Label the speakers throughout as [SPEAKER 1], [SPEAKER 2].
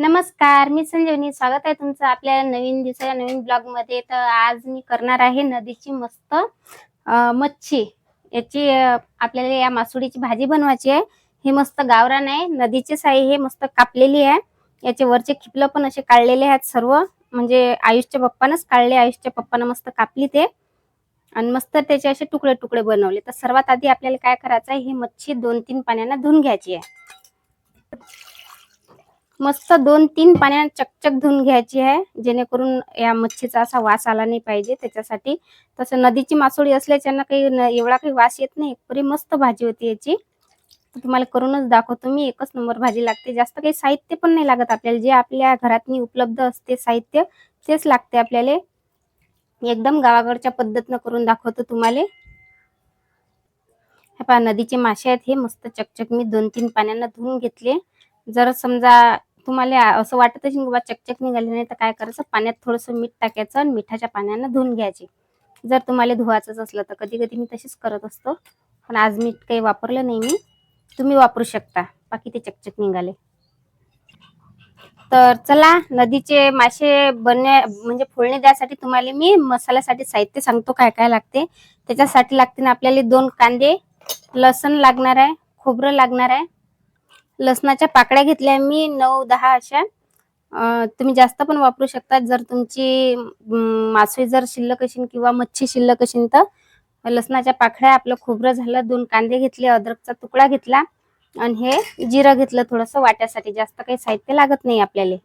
[SPEAKER 1] नमस्कार मी संजीवनी. स्वागत आहे तुमचं आपल्या नवीन दिवसाच्या नवीन ब्लॉगमध्ये तर आज मी करणार आहे नदीची मस्त मच्छी. याची आपल्याला या मासुडीची भाजी बनवायची आहे. हे मस्त गावरान आहे. नदीचे साई हे मस्त कापलेली आहे. याचे वरचे खिपलं पण असे काढलेले आहेत सर्व. म्हणजे आयुषच्या पप्पानंच काढले. आयुषच्या पप्पानं मस्त कापली ते. आणि मस्त त्याचे असे तुकडे तुकडे बनवले. तर सर्वात आधी आपल्याला काय करायचं आहे ही मच्छी दोन तीन पाण्यानं धुवून घ्यायची आहे. मस्त दोन तीन पाण्याने चकचक धुवून घ्यायची आहे. जेणेकरून या मच्छीचा असा वास आला नाही पाहिजे त्याच्यासाठी. तसं नदीची मासोळी असल्याच्यानं काही न- एवढा काही वास येत नाही. पुरी मस्त भाजी होती याची. तुम्हाला करूनच दाखवतो मी. एकच नंबर भाजी लागते. जास्त काही साहित्य पण नाही लागत आपल्याला. जे आपल्या घरात उपलब्ध असते साहित्य तेच लागते आपल्याला. एकदम गावाकडच्या पद्धतीनं करून दाखवतो तुम्हाला. हे पहा नदीचे मासे आहेत. हे मस्त चकचक मी दोन तीन पाण्यानं धुवून घेतले. जर समजा तुम्हाला असं वाटत असेल की बा चकचक निघाली नाही तर काय करायचं? पाण्यात थोडंसं मीठ टाकायचं आणि मिठाच्या पाण्यानं धुवून घ्यायचे. जर तुम्हाला धुवायचंच असलं तर कधी कधी मी तशीच करत असतो. पण आज मीठ काही वापरलं नाही मी. तुम्ही वापरू शकता. बाकी ते चकचक निघाले. तर चला नदीचे मासे बनण्या म्हणजे फोडणी द्यासाठी तुम्हाला मी मसाल्यासाठी साहित्य सांगतो काय काय लागते. त्याच्यासाठी लागते ना आपल्याला दोन कांदे. लसण लागणार आहे खोबरं लागणार आहे. लसणाच्या पाकळ्या घेतल्या मी नऊ दहा अशा. तुम्ही जास्त पण वापरू शकता जर तुमची मासळी जर शिल्लक असेल किंवा मच्छी शिल्लक असेल तर लसणाच्या पाकळ्या आपलं खोबरं झालं दोन कांदे घेतले अद्रकचा तुकडा घेतला आणि हे जिरं घेतलं थोडंसं वाट्यासाठी. जास्त काही साहित्य लागत नाही आपल्याला.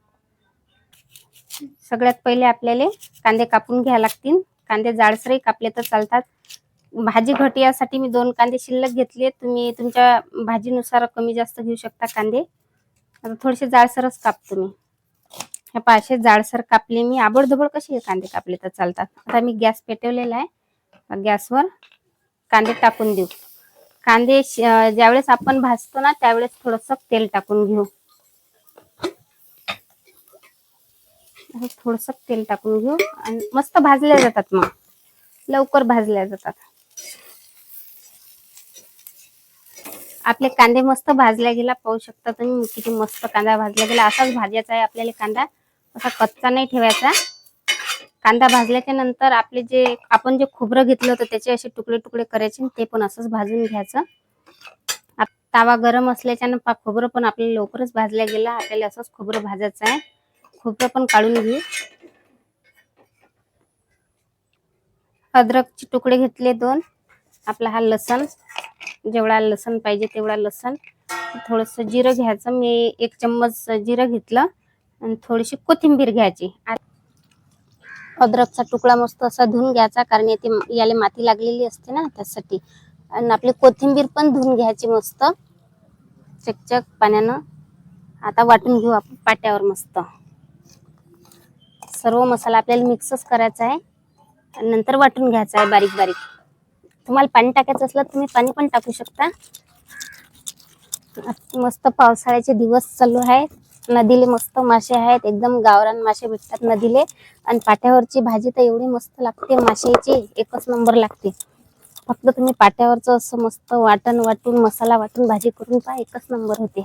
[SPEAKER 1] सगळ्यात पहिले आपल्याला कांदे कापून घ्या लागतील. कांदे जाडसरही कापले तर चालतात. भाजी घट यासाठी मी दोन कांदे शिल्लक घेतले तुम्ही तुमच्या भाजीनुसार कमी जास्त घेऊ शकता कांदे. आता थोडेसे जाडसरच कापतो मी. हे पाचशे जाडसर कापले मी. आबडधोबड कसे कांदे कापले तर चालतात. आता मी गॅस पेटवलेला आहे. गॅसवर कांदे टाकून देऊ. कांदे श- ज्यावेळेस आपण भाजतो ना त्यावेळेस थोडस तेल टाकून घेऊ. थोडस तेल टाकून घेऊ. आणि मस्त भाजल्या जातात मग. लवकर भाजल्या जातात. आपले कांदे मस्त भाजल्या गेला पाहू शकता तुम्ही किती मस्त कांदा भाजला गेला. असाच भाजायचा आहे आपल्याला कांदा. असा कच्चा नाही ठेवायचा. कांदा भाजल्याच्या नंतर आपले जे आपण जे खोबरं घेतलं होतं त्याचे असे तुकडे तुकडे करायचे ते पण असंच भाजून घ्यायचं. आप- तावा गरम असल्याच्यानं पा खोबरं पण आपल्याला लवकरच भाजल्या गेला. आपल्याला असंच खोबरं भाजायचं आहे. खोबरं पण काढून घेऊ अद्रकचे तुकडे घेतले दोन. आपला हा लसण. जेवढा लसण पाहिजे तेवढा लसण थोडस जिरं घ्यायचं. मी एक चम्मच जिरं घेतलं आणि थोडीशी कोथिंबीर घ्यायची. अद्रकचा तुकडा मस्त असा धुवून घ्यायचा कारण येते याला माती लागलेली असते ना त्यासाठी. आणि आपली कोथिंबीर पण धुवून घ्यायची मस्त. चकचक पाण्यानं. आता वाटून घेऊ आपण पाट्यावर मस्त. सर्व मसाला आपल्याला मिक्सच करायचा आहे. आणि नंतर वाटून घ्यायचा आहे बारीक बारीक तुम्हाला पाणी टाकायचं असलं तुम्ही पाणी पण टाकू शकता. मस्त पावसाळ्याचे दिवस चालू आहेत नदीले मस्त मासे आहेत. एकदम गावरान मासे भेटतात नदीले. आणि पाट्यावरची भाजी तर एवढी मस्त लागते. माशाची एकच नंबर लागते. फक्त तुम्ही पाट्यावरचं असं मस्त वाटण वाटून मसाला वाटून भाजी करून पहा एकच नंबर होते.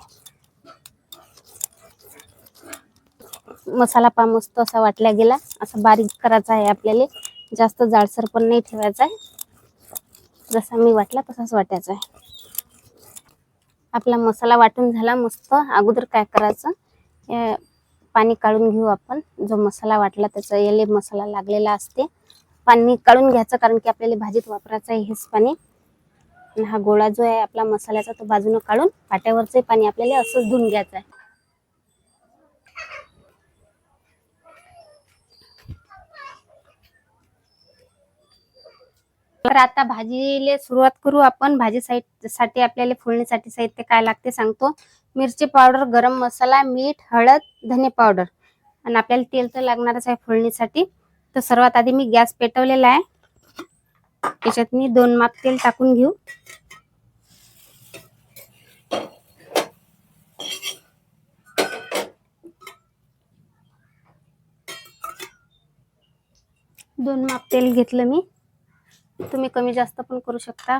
[SPEAKER 1] मसाला पा मस्त असा वाटला गेला. असा बारीक करायचा आहे आपल्याला. जास्त जाडसर पण नाही ठेवायचा आहे. जसा मी वाटला तसाच वाटायचा आहे. आपला मसाला वाटून झाला मस्त. अगोदर काय करायचं पाणी काढून घेऊ आपण. जो मसाला वाटला त्याचा याले मसाला लागलेला असते. पाणी काढून घ्यायचं कारण की आपल्याला भाजीत वापरायचं आहे हेच पाणी. आणि हा गोळा जो आहे आपला मसाल्याचा तो बाजूनं काढून पाट्यावरचं पाणी आपल्याला असंच धुवून घ्यायचं आहे. तर आता भाजीले सुरुवात करू आपण. भाजी साहित्यसाठी आपल्याला फोडणीसाठी साहित्य काय लागते सांगतो. मिरची पावडर गरम मसाला मीठ हळद धने पावडर. आणि आपल्याला तेल तर लागणारच आहे फोडणीसाठी तर सर्वात आधी मी गॅस पेटवलेला आहे. त्याच्यात मी दोन माप तेल टाकून घेऊ. दोन माप तेल घेतलं मी. तुम्ही कमी जास्त पण करू शकता.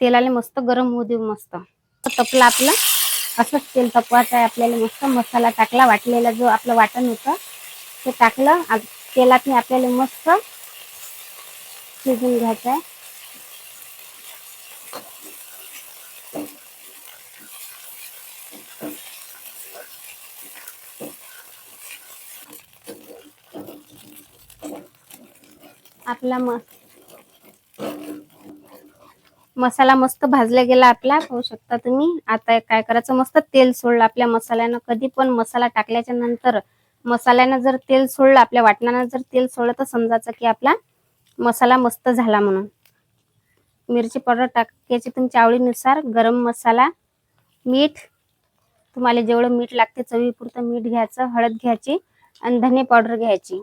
[SPEAKER 1] तेलाले मस्त गरम होऊ देऊ मस्त. तपला आपला. असंच तेल तपवायचं आहे आपल्याला मस्त. मसाला टाकला वाटलेला जो आपलं वाटण होतं ते टाकलं. तेलातने तेलात आपल्याला मस्त शिजून घ्यायचं आहे. आपला मसाला मस्त भाजला गेला आपला. पाहू शकता तुम्ही. आता काय करायचं? मस्त तेल सोडलं आपल्या मसाल्यानं. कधी पण मसाला टाकल्याच्या नंतर मसाल्यानं जर तेल सोडलं आपल्या वाटणानं जर तेल सोडलं तर समजायचं की आपला मसाला मस्त झाला म्हणून. मिरची पावडर टाकायची तुमच्या आवडीनुसार गरम मसाला मीठ. तुम्हाला जेवढं मीठ लागते चवीपुरतं मीठ घ्यायचं हळद घ्यायची आणि धने पावडर घ्यायची.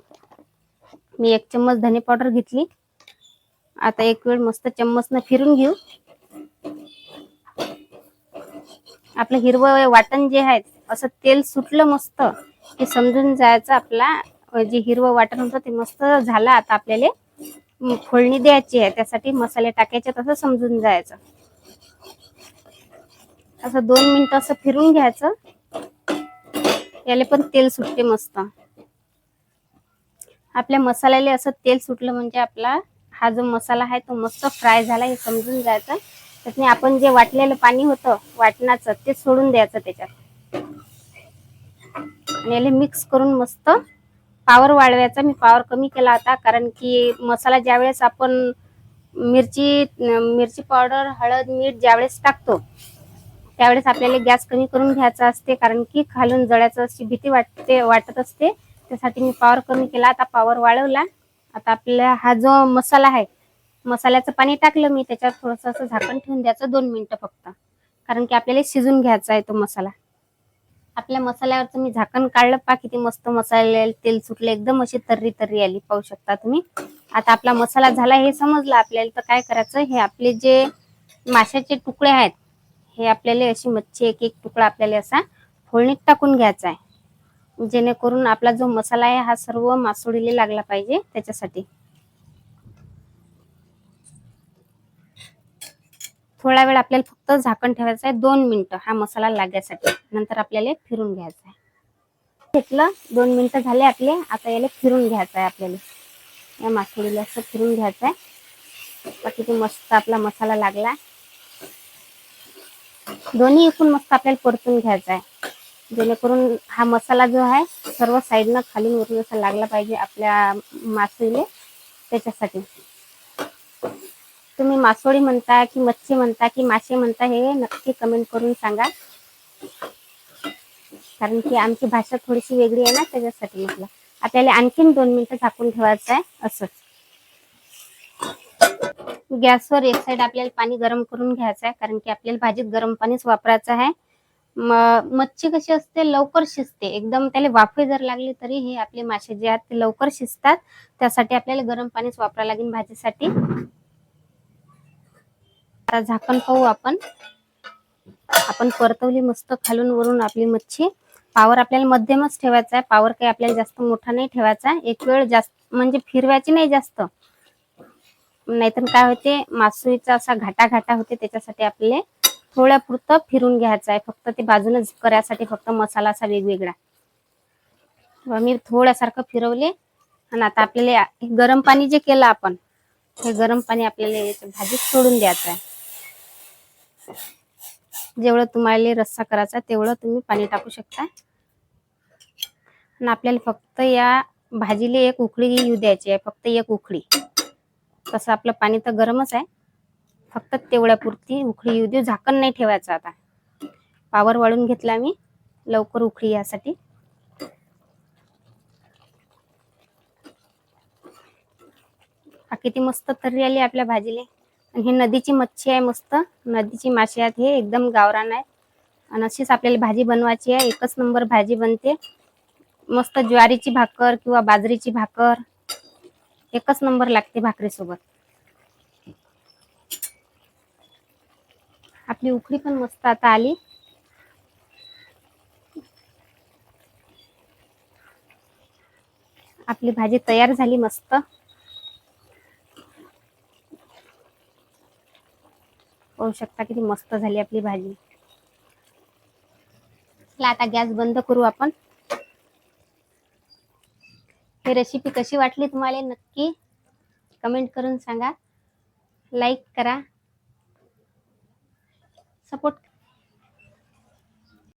[SPEAKER 1] मी एक चम्मच धने पावडर घेतली. आता एक वेळ मस्त चम्मचनं फिरून घेऊ. आपलं हिरवं वाटण जे आहे असं तेल सुटलं मस्त हे समजून जायचं आपला जे हिरवं वाटण होतं ते मस्त झालं आता आपल्याला. फोडणी द्यायची आहे त्यासाठी मसाले टाकायचे तसं समजून जायचं. असं दोन मिनिटं असं फिरून घ्यायचं. याला पण तेल सुटते मस्त. आपल्या मसाल्याला असं तेल सुटलं म्हणजे आपला हा जो मसाला आहे तो मस्त फ्राय झाला हे समजून जायचं. त्यातनी आपण जे वाटलेलं पाणी होतं वाटणाचं ते सोडून द्यायचं त्याच्यात. आणि याला मिक्स करून मस्त पावर वाढवायचा. मी पावर कमी केला होता कारण की मसाला ज्यावेळेस आपण मिरची मिरची पावडर हळद मीठ ज्यावेळेस टाकतो त्यावेळेस आपल्याला गॅस कमी करून घ्यायचा असते कारण की खालून जळायचं अशी भीती वाटते वाटत असते. त्यासाठी मी पावर कमी केला. आता पावर वाढवला. आता आपला हा जो मसाला आहे मसाल्याचं पाणी टाकलं मी त्याच्यात थोडंसं असं झाकण ठेवून द्यायचं दोन मिनिटं फक्त. कारण की आपल्याला शिजून घ्यायचा आहे तो मसाला. आपल्या मसाल्यावरचं मी झाकण काढलं. पा किती मस्त मसाले तेल सुटले एकदम अशी तर्री तर्री आली. पाहू शकता तुम्ही. आता आपला मसाला झाला हे समजलं. आपल्याला तर काय करायचं? हे आपले जे माशाचे तुकडे आहेत हे आपल्याला अशी मच्छी एक एक तुकडा आपल्याला असा फोडणीत टाकून घ्यायचा आहे. जेणेकरून आपला जो मसाला आहे हा सर्व मासोळीला लागला पाहिजे त्याच्यासाठी. थोडा वेळ आपल्याला फक्त झाकण ठेवायचं आहे दोन मिनिटं हा मसाला लागण्यासाठी. नंतर आपल्याला फिरून घ्यायचा आहे. घेतलं दोन मिनिटं झाले आपले आता याला फिरून घ्यायचं आहे आपल्याला. या मासोळीला असं फिरून घ्यायचं आहे. बाकी मस्त आपला मसाला लागला. दोन्ही एकूण मस्त आपल्याला परतून घ्यायचा आहे. जेणेकरून हा मसाला जो आहे सर्व साईडनं खाली वरून असा लागला पाहिजे आपल्या मासळीले. त्याच्यासाठी. तुम्ही मासोळी म्हणता की मच्छी म्हणता की मासे म्हणता हे नक्की कमेंट करून सांगा. कारण की आमची भाषा थोडीशी वेगळी आहे ना त्याच्यासाठी म्हटलं. आपल्याला आणखीन दोन मिनिटं झाकून ठेवायचं आहे असंच. गॅसवर एक साइड आपल्याला पाणी गरम करून घ्यायचं आहे कारण की आपल्याला भाजीत गरम पाणीच वापरायचं आहे. मच्छी कशी असते लवकर शिजते. एकदम त्याला वाफे जर लागले तरी हे आपले मासे जे आहेत ते लवकर शिजतात. त्यासाठी आपल्याला गरम पाणीच वापरावं लागेल भाजीसाठी. आता झाकण पाहू आपण. आपण परतवली मस्त खालून वरून आपली मच्छी. पावर आपल्याला मध्यमच ठेवायचा आहे. पावर काही आपल्याला जास्त मोठा नाही ठेवायचा एक वेळ जास्त म्हणजे फिरवायची नाही जास्त. नाहीतर काय होते मासुईचा असा घाटा घाटा होते त्याच्यासाठी आपले थोड्यापुरतं फिरून घ्यायचं आहे. फक्त ते बाजूनच करायसाठी फक्त मसाला असा वेगवेगळा मी थोड्यासारखं फिरवले. आणि आता आपल्याला गरम पाणी जे केलं आपण हे गरम पाणी आपल्याला भाजीत सोडून द्यायचं आहे. जेवढं तुम्हाला रस्सा करायचा तेवढं तुम्ही पाणी टाकू शकता. आणि आपल्याला फक्त या भाजीला एक उकळी येऊ द्यायची आहे. फक्त एक उकळी. तसं आपलं पाणी तर गरमच आहे. फक्त तेवढ्यापुरती उखळी येऊ देऊ. झाकण नाही ठेवायचं आता. पावर वाळून घेतला मी. लवकर उखळी यासाठी. हा किती मस्त तर्री आली आपल्या भाजीले. आणि ही नदीची मच्छी आहे मस्त. नदीची मासे आहेत. हे एकदम गावरान आहे. आणि अशीच आपल्याला भाजी बनवायची आहे. एकच नंबर भाजी बनते. मस्त ज्वारीची भाकर किंवा बाजरीची भाकर. एकच नंबर लागते भाकरीसोबत. आपली उकळी पण मस्त आता आली. आपली भाजी तयार झाली मस्त. पाहू शकता किती मस्त झाली आपली भाजी. आता गॅस बंद करू आपण. हे रेसिपी कशी वाटली तुम्हाला नक्की कमेंट करून सांगा. लाईक करा. support